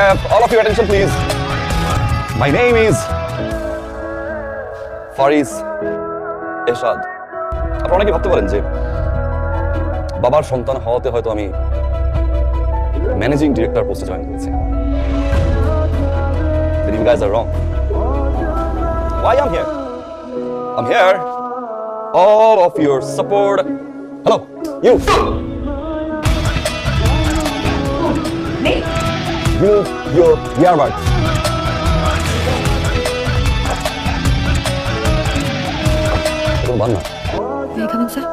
have all of your attention, please? My name is Faris এরশাদ আপনারা অনেকে ভাবতে পারেন যে বাবার সন্তান হওয়াতে হয়তো আমি ম্যানেজিং ডিরেক্টর পোস্টে জয়েন করেছি But you guys are wrong. Why I'm here? I'm here. All of your support. Hello, you. Remove your earbuds. এরকম বান না May I come in, sir?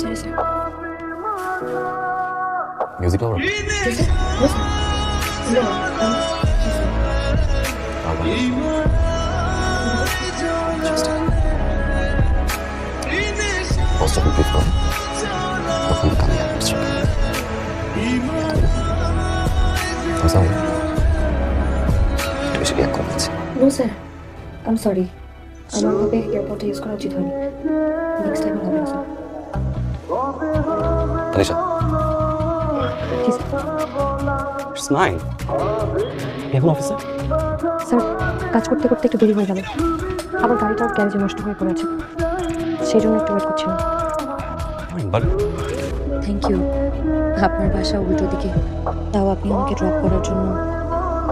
Sorry, sir. Music lover Yes, sir. No, sir. No, um, yes, sir. I'm sorry. No, sir. I'm sorry. আমার হবে এয়ারপোর্টে use করা উচিত হয়নি next time হবে না স্যার স্যার কাজ করতে করতে একটু দেরি হয়ে গেল আবার গাড়িটাও গ্যারেজে নষ্ট হয়ে পড়েছে সেই জন্য একটু ওয়েট করছিলাম। থ্যাংক ইউ আপনার বাসা উল্টো দিকে। তাও আপনি আমাকে ড্রপ করার জন্য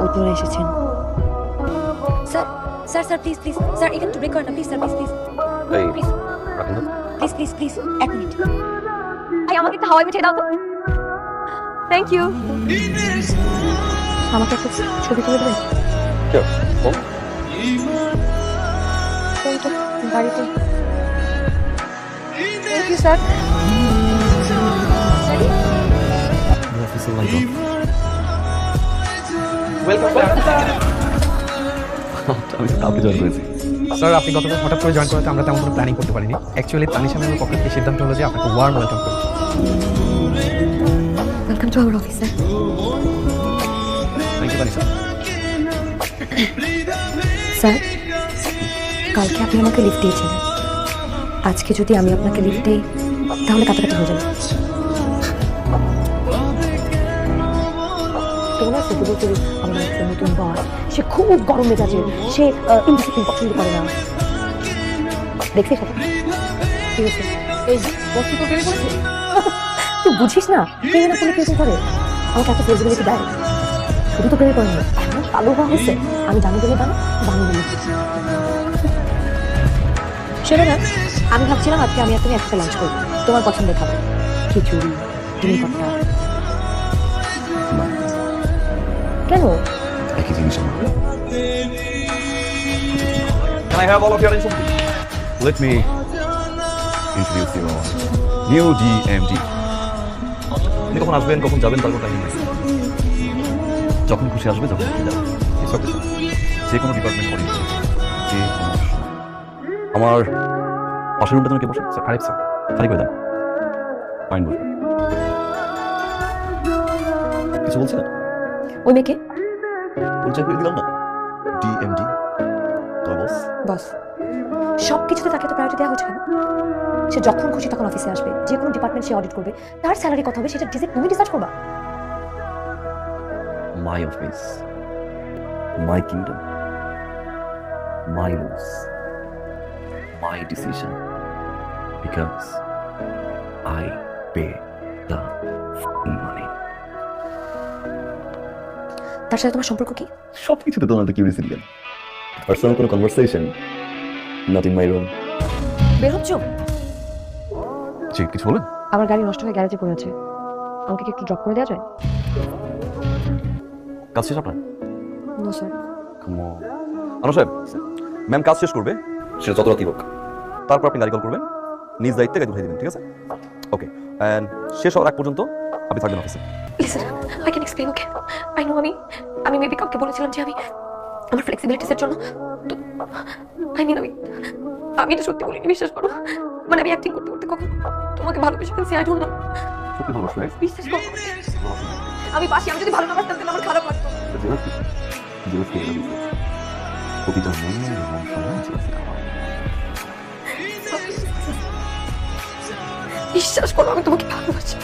উপরে এসেছেন। Sir sir sir please please sir এখানে একটু ব্রেক করেন না please sir please please please please please please এক মিনিট আই আমাকে একটু হাওয়ায় মিঠিয়ে দাও তো। থ্যাংক ইউ আমাকে একটা ছবি তুলে দেবেন বাড়িতে। ইউ স্যার আমি কাউকে জয়েন করেছি। স্যার আপনি গতকাল হঠাৎ করে জয়েন করাতে আমরা তেমন কোনো প্ল্যানিং করতে পারিনি। অ্যাকচুয়ালি তানিশা ম্যামের পক্ষ থেকে সিদ্ধান্ত হলো যে আপনাকে ওয়ার্ম ওয়েলকাম করব welcome to our office sir thank you Tanisha. Sir কালকে আপনি আমাকে লিফট দিয়েছিলেন। আজকে যদি আমি আপনাকে লিফট দিই, তাহলে কাটাকাটি হয়ে যাবে। একটা সে খুব গরম মেজাজের সে ইনডিসিপ্লিন পছন্দ করে না। দেখছিস তুই বুঝিস না প্রেমে না পড়লে কেউ করে? আমাকে এত ফ্লেক্সিবিলিটি দেয়? শুধু তো প্রেমে করেনি এমন কালো হওয়া হয়েছে। আমি জানি বলে জানো জানি। শোনো না আমি ভাবছিলাম আজকে আমি আর তুমি একসাথে লাঞ্চ করব। তোমার পছন্দের খাবার খিচুড়ি ডিম কেন? একই জিনিস Can I have all of your attention? Let me introduce you new DMD. আপনি কখন আসবেন কখন যাবেন তার কোনো টাইম নেই। যখন খুশি আসবে যখন খুশি যাবে। যে কোনো ডিপার্টমেন্ট করি যে কোনো আমার পাশের রুমটা তুমি কে বসে স্যার আরেক স্যার। খালি করে দেন ফাইন বসে কিছু বলছে? না ওই মেয়েকে? পরিচয় করে দিলাম না। ডিএমডি তোর বস বস সব কিছুতে তাকে তো প্রায়োরিটি দেওয়া হচ্ছে কেন? সে যখন খুশি তখন অফিসে আসবে। যে কোনো ডিপার্টমেন্ট সে অডিট করবে। তার স্যালারি কত হবে সেটা ডিসাইড তুমি ডিসাইড করবা। My office, my kingdom, my rules, my decision. Because I pay the money. তার সাথে তোমার সম্পর্ক কি? সব কিছুতে তোমার তো কিউরিয়াসিটি কেন পার্সোনাল কোনো conversation not in my room বের হচ্ছ? জি কিছু বলেন। আমার গাড়ি নষ্ট হয়ে গ্যারেজে পড়ে আছে। আমাকে কি একটু ড্রপ করে দেওয়া যায়? কাজ শেষ আপনার? নো স্যার আনো সাহেব ম্যাম কাজ শেষ করবে? সেটা যত রাতি হোক তারপর আপনি গাড়ি কল করবেন নিজ দায়িত্বে গাড়ি উঠাই দেবেন ঠিক আছে ওকে অ্যান্ড শেষ হওয়ার আগ পর্যন্ত আপনি থাকবেন অফিসে listen I can explain okay I know আমি আমি মেবি কাউকে বলেছিলাম যে আমি আমার ফ্লেক্সিবিলিটিসের জন্য আই মিন আমি আমি এটা সত্যি বলিনি বিশ্বাস করো মানে আমি অ্যাক্টিং করতে করতে কখন তোমাকে ভালোবেসে ফেলছি আই ডোন্ট নো সত্যি বিশ্বাস করো আমি পাশে আমি যদি ভালো না বাসতাম তাহলে আমার খারাপ লাগতো মনে বিশ্বাস করো আমি তোমাকে ভালোবাসি।